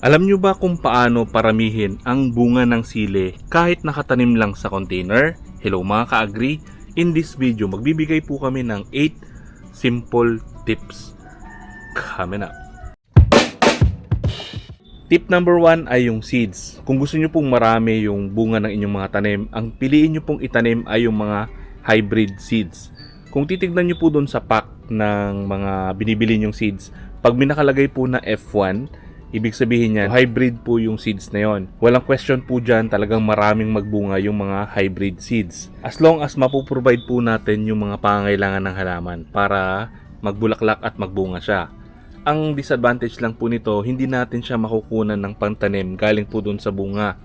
Alam nyo ba kung paano paramihin ang bunga ng sili kahit nakatanim lang sa container? Hello mga ka-agree! In this video, magbibigay po kami ng 8 simple tips. Coming up! Tip number 1 ay yung seeds. Kung gusto nyo pong marami yung bunga ng inyong mga tanim, ang piliin nyo pong itanim ay yung mga hybrid seeds. Kung titignan nyo po doon sa pack ng mga binibili nyong seeds, pag minakalagay po na F1, ibig sabihin niyan, hybrid po yung seeds na yon. Walang question po dyan, talagang maraming magbunga yung mga hybrid seeds. As long as mapoprovide po natin yung mga pangangailangan ng halaman para magbulaklak at magbunga siya. Ang disadvantage lang po nito, hindi natin siya makukunan ng pantanim galing po dun sa bunga.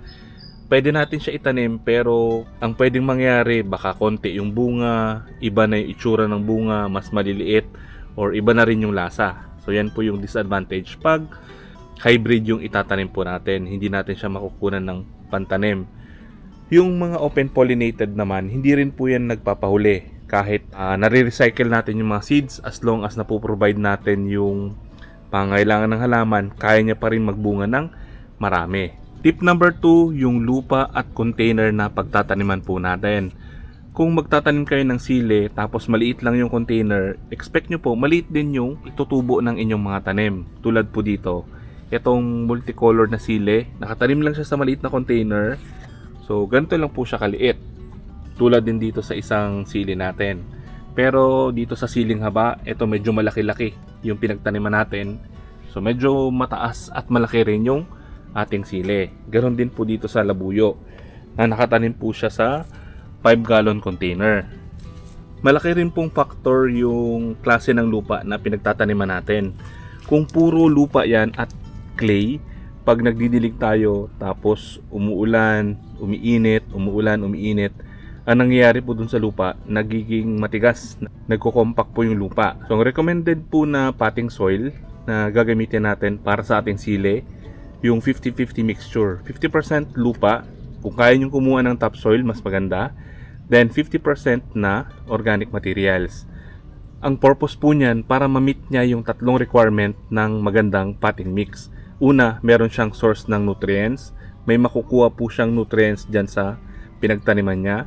Pwede natin siya itanim pero ang pwedeng mangyari baka konti yung bunga, iba na yung itsura ng bunga, mas maliliit or iba na rin yung lasa. So yan po yung disadvantage pag hybrid yung itatanim po natin, hindi natin siya makukunan ng pantanim. Yung mga open pollinated naman, hindi rin po yan nagpapahuli kahit uh, nare-recycle natin yung mga seeds as long as napoprovide natin yung pangailangan ng halaman, kaya niya pa rin magbunga ng marami. Tip number 2, yung lupa at container na pagtataniman po natin. Kung magtatanim kayo ng sili tapos maliit lang yung container, expect nyo po maliit din yung itutubo ng inyong mga tanim. Tulad po dito, itong multicolor na sili, nakatanim lang siya sa maliit na container. So, ganito lang po siya kaliit. Tulad din dito sa isang sili natin. Pero dito sa siling haba, ito medyo malaki-laki yung pinagtaniman natin. So medyo mataas at malaki rin yung ating sili. Ganon din po dito sa labuyo na nakatanim po siya sa 5 gallon container. Malaki rin pong factor yung klase ng lupa na pinagtataniman natin. Kung puro lupa yan at clay, pag nagdidilig tayo tapos umuulan, umiinit, umuulan, umiinit, ang nangyayari po dun sa lupa, nagiging matigas, nagko-compact po yung lupa. So, ang recommended po na potting soil na gagamitin natin para sa ating sili, yung 50-50 mixture. 50% lupa, kung kaya nyo kumuha ng topsoil, mas maganda. Then, 50% na organic materials. Ang purpose po niyan para ma-meet niya yung tatlong requirement ng magandang potting mix. Una, meron siyang source ng nutrients. May makukuha po siyang nutrients dyan sa pinagtaniman niya.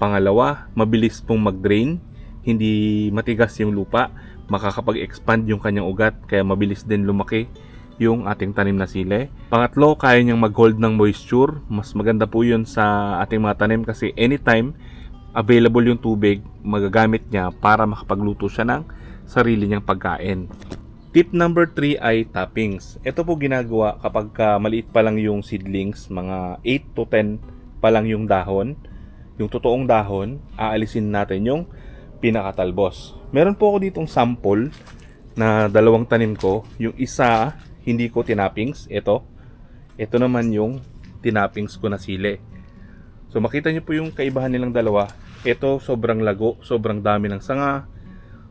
Pangalawa, mabilis pong mag-drain, hindi matigas yung lupa, makakapag-expand yung kanyang ugat kaya mabilis din lumaki yung ating tanim na sili. Pangatlo, kaya niyang mag-hold ng moisture. Mas maganda po yun sa ating mga tanim kasi anytime available yung tubig, magagamit niya para makapagluto siya ng sarili niyang pagkain. Tip number 3 ay toppings. Ito po ginagawa kapag ka maliit pa lang yung seedlings, mga 8 to 10 pa lang yung dahon yung totoong dahon, aalisin natin yung pinakatalbos. Meron po ako ditong sample na dalawang tanim ko. Yung isa, hindi ko tinappings. Ito. Ito naman yung tinappings ko na sili. So makita niyo po yung kaibahan nilang dalawa. Ito sobrang lago, sobrang dami ng sanga,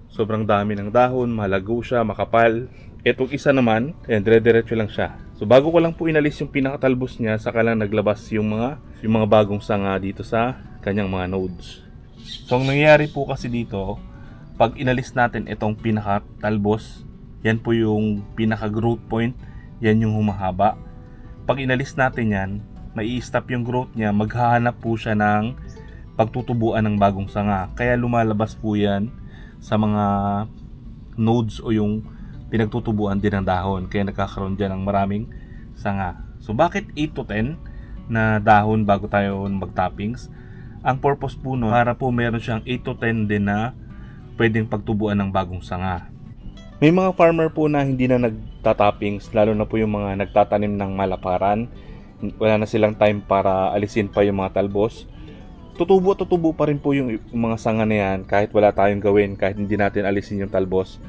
sobrang dami ng dahon, malago siya, makapal. Itong isa naman, ayan, dire-diretso lang siya. So bago ko lang po inalis yung pinakatalbos niya, saka lang naglabas yung mga yung mga bagong sanga dito sa kanyang mga nodes. So ang nangyayari po kasi dito, pag inalis natin itong pinakatalbos, yan po yung pinaka growth point, yan yung humahaba. Pag inalis natin yan, mai stop yung growth niya, maghahanap po siya ng pagtutubuan ng bagong sanga. Kaya lumalabas po yan sa mga nodes o yung pinagtutubuan din ng dahon. Kaya nagkakaroon dyan ng maraming sanga. So bakit 8 to 10 na dahon bago tayo mag-toppings? Ang purpose po no, para po meron siyang 8 to 10 din na pwedeng pagtubuan ng bagong sanga. May mga farmer po na hindi na nagtatoppings, lalo na po yung mga nagtatanim ng malaparan. Wala na silang time para alisin pa yung mga talbos. Tutubo at tutubo pa rin po yung mga sanga na yan kahit wala tayong gawin, kahit hindi natin alisin yung talbos.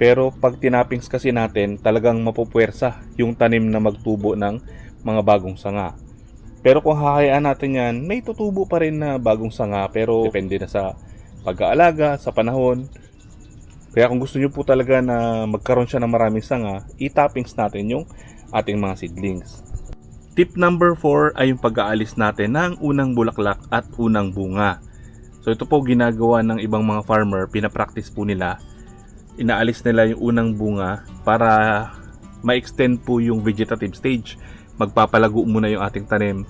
Pero pag tinappings kasi natin, talagang mapupwersa yung tanim na magtubo ng mga bagong sanga. Pero kung hahayaan natin yan, may tutubo pa rin na bagong sanga pero depende na sa pag-aalaga, sa panahon. Kaya kung gusto nyo po talaga na magkaroon siya ng maraming sanga, i-toppings natin yung ating mga seedlings. Tip number 4 ay yung pag-aalis natin ng unang bulaklak at unang bunga. So ito po ginagawa ng ibang mga farmer, pinapractice po nila. Inaalis nila yung unang bunga para ma-extend po yung vegetative stage. Magpapalago muna yung ating tanim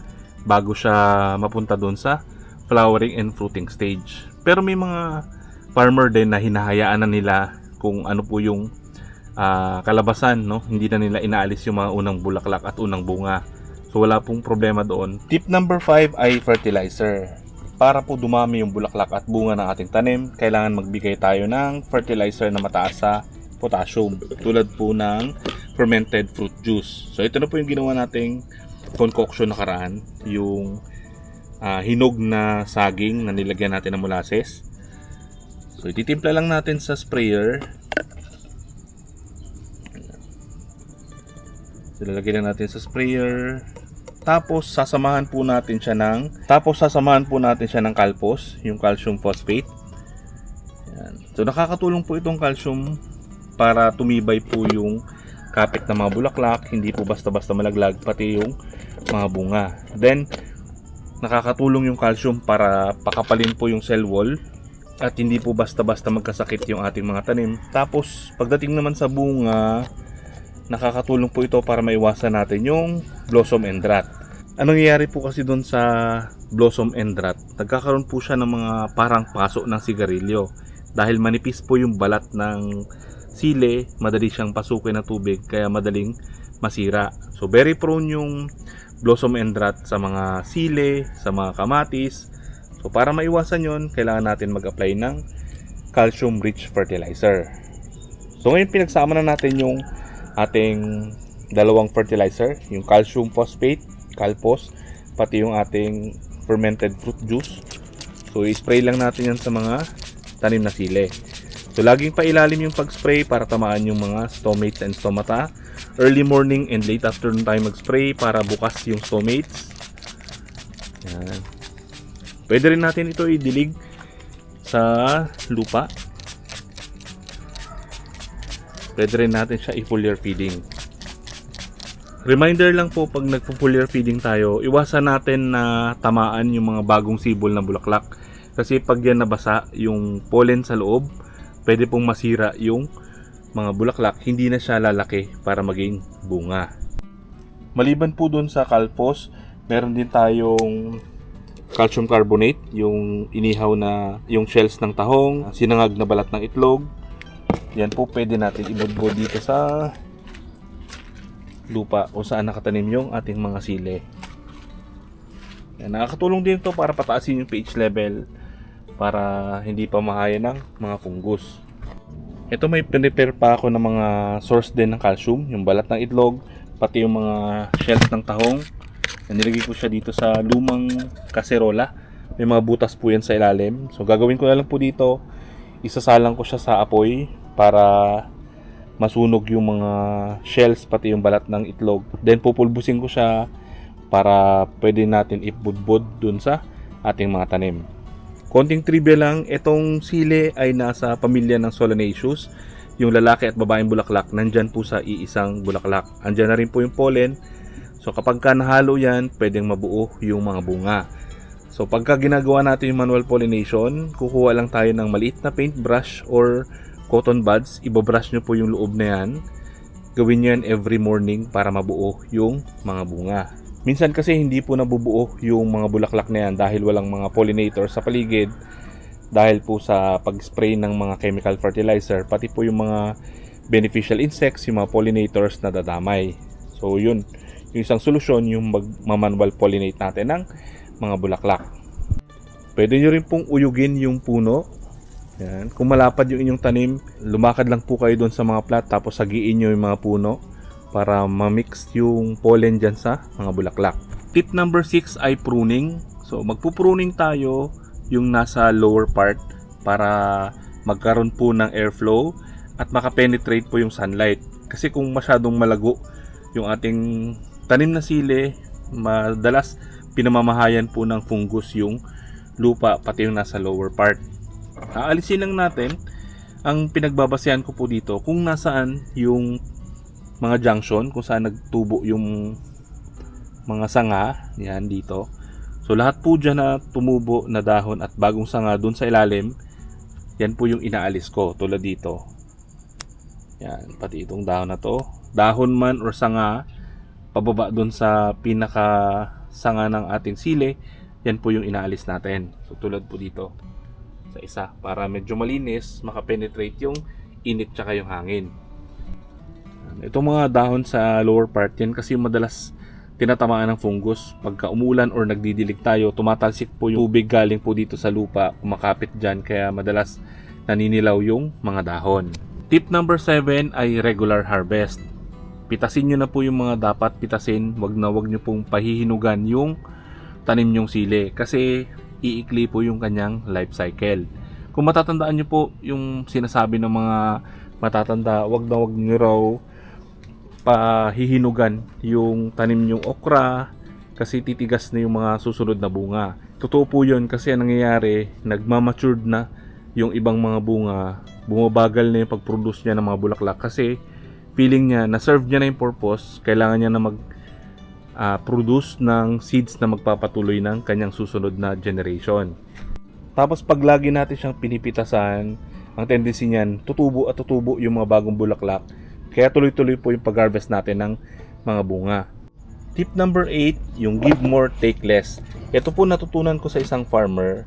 bago siya mapunta doon sa flowering and fruiting stage. Pero may mga farmer din na hinahayaan na nila kung ano po yung ah, kalabasan, no? Hindi na nila inaalis yung mga unang bulaklak at unang bunga. So wala pong problema doon. Tip number 5 ay fertilizer. Para po dumami yung bulaklak at bunga ng ating tanim, kailangan magbigay tayo ng fertilizer na mataas sa potassium. Tulad po ng fermented fruit juice. So ito na po yung ginawa nating concoction nakaraan. Yung ah, hinog na saging na nilagyan natin ng molasses. So ititimpla lang natin sa sprayer. So lalagyan lang natin sa sprayer. Tapos sasamahan po natin siya ng tapos sasamahan po natin siya ng calpos, yung calcium phosphate. Yan. So nakakatulong po itong calcium para tumibay po yung kapit ng mga bulaklak, hindi po basta-basta malaglag pati yung mga bunga. Then nakakatulong yung calcium para pakapalin po yung cell wall at hindi po basta-basta magkasakit yung ating mga tanim. Tapos pagdating naman sa bunga, nakakatulong po ito para maiwasan natin yung blossom and rot. Anong nangyayari po kasi doon sa blossom and rot? Nagkakaroon po siya ng mga parang paso ng sigarilyo. Dahil manipis po yung balat ng sile, madali siyang pasukin ng tubig, kaya madaling masira. So very prone yung blossom and rot sa mga sile, sa mga kamatis. So para maiwasan yon, kailangan natin mag-apply ng calcium rich fertilizer. So ngayon pinagsama na natin yung ating dalawang fertilizer, yung calcium phosphate, calpos, pati yung ating fermented fruit juice. So i-spray lang natin yan sa mga tanim na sile. So laging pailalim yung pag-spray para tamaan yung mga stomates and stomata. Early morning and late afternoon tayo mag-spray para bukas yung stomates. Yan. Pwede rin natin ito idilig sa lupa. Pwede rin natin siya i-foliar feeding. Reminder lang po pag nagpo-foliar feeding tayo, iwasan natin na tamaan yung mga bagong sibol na bulaklak. Kasi pag yan nabasa yung pollen sa loob, pwede pong masira yung mga bulaklak. Hindi na siya lalaki para maging bunga. Maliban po dun sa calpos, meron din tayong calcium carbonate, yung inihaw na yung shells ng tahong, sinangag na balat ng itlog. Yan po pwede natin ibudbud dito sa lupa o saan nakatanim yung ating mga sile. Yan, nakakatulong din ito para pataasin yung pH level para hindi pa mahaya ng mga fungus. Ito may prepare pa ako ng mga source din ng calcium, yung balat ng itlog, pati yung mga shells ng tahong. Nilagay ko siya dito sa lumang kaserola. May mga butas po yan sa ilalim. So gagawin ko na lang po dito, isasalang ko siya sa apoy para masunog yung mga shells pati yung balat ng itlog. Then pupulbusin ko siya para pwede natin ibudbud dun sa ating mga tanim. Konting trivia lang, itong sile ay nasa pamilya ng Solanaceous. Yung lalaki at babaeng bulaklak, nandyan po sa iisang bulaklak. Andyan na rin po yung pollen. So kapag ka nahalo yan, pwedeng mabuo yung mga bunga. So pagka ginagawa natin yung manual pollination, kukuha lang tayo ng maliit na paintbrush or cotton buds. Ibabrush nyo po yung loob na yan. Gawin nyo yan every morning para mabuo yung mga bunga. Minsan kasi hindi po nabubuo yung mga bulaklak na yan dahil walang mga pollinator sa paligid dahil po sa pag-spray ng mga chemical fertilizer pati po yung mga beneficial insects, yung mga pollinators na dadamay. So yun, yung isang solusyon yung mag-manual pollinate natin ng mga bulaklak. Pwede nyo rin pong uyugin yung puno. Yan. Kung malapad yung inyong tanim, lumakad lang po kayo doon sa mga plat tapos sagiin nyo yung mga puno para ma-mix yung pollen dyan sa mga bulaklak. Tip number 6 ay pruning. So magpupruning tayo yung nasa lower part para magkaroon po ng airflow at makapenetrate po yung sunlight. Kasi kung masyadong malago yung ating tanim na sili, madalas pinamamahayan po ng fungus yung lupa pati yung nasa lower part. Aalisin lang natin ang pinagbabasehan ko po dito kung nasaan yung mga junction kung saan nagtubo yung mga sanga yan dito so lahat po dyan na tumubo na dahon at bagong sanga dun sa ilalim yan po yung inaalis ko tulad dito Yan, pati itong dahon na to. Dahon man or sanga, pababa dun sa pinaka sanga ng ating sili, yan po yung inaalis natin. So tulad po dito sa isa para medyo malinis, makapenetrate yung init tsaka yung hangin. Itong mga dahon sa lower part yan kasi madalas tinatamaan ng fungus. Pagka umulan or nagdidilig tayo, tumatalsik po yung tubig galing po dito sa lupa, kumakapit dyan kaya madalas naninilaw yung mga dahon. Tip number 7 ay regular harvest. Pitasin nyo na po yung mga dapat pitasin, wag na wag nyo pong pahihinugan yung tanim nyong sili kasi iikli po yung kanyang life cycle. Kung matatandaan nyo po yung sinasabi ng mga matatanda, wag na wag nyo raw pahihinugan yung tanim nyong okra kasi titigas na yung mga susunod na bunga. Totoo po yun kasi ang nangyayari, nagmamatured na yung ibang mga bunga, bumabagal na yung pag-produce niya ng mga bulaklak kasi feeling niya na-serve niya na yung purpose, kailangan niya na mag ah, produce ng seeds na magpapatuloy ng kanyang susunod na generation. Tapos pag lagi natin siyang pinipitasan, ang tendency niyan, tutubo at tutubo yung mga bagong bulaklak. Kaya tuloy-tuloy po yung pag-harvest natin ng mga bunga. Tip number 8, yung give more, take less. Ito po natutunan ko sa isang farmer.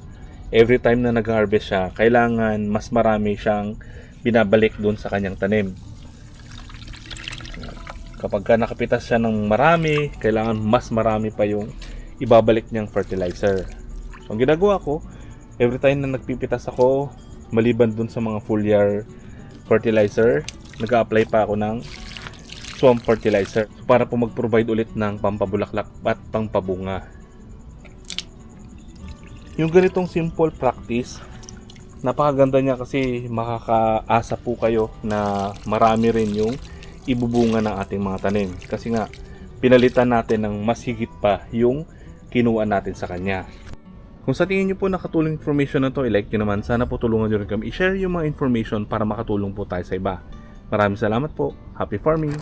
Every time na nag-harvest siya, kailangan mas marami siyang binabalik doon sa kanyang tanim. Kapag ka nakapitas siya ng marami, kailangan mas marami pa yung ibabalik niyang fertilizer. So, ang ginagawa ko, every time na nagpipitas ako, maliban dun sa mga foliar fertilizer, nag-apply pa ako ng swamp fertilizer para po mag-provide ulit ng pampabulaklak at pampabunga. Yung ganitong simple practice, napakaganda niya kasi makakaasa po kayo na marami rin yung ibubunga ng ating mga tanim. Kasi nga, pinalitan natin ng mas higit pa yung kinuha natin sa kanya. Kung sa tingin nyo po nakatulong information na to, i-like nyo naman. Sana po tulungan nyo rin kami i-share yung mga information para makatulong po tayo sa iba. Maraming salamat po. Happy farming!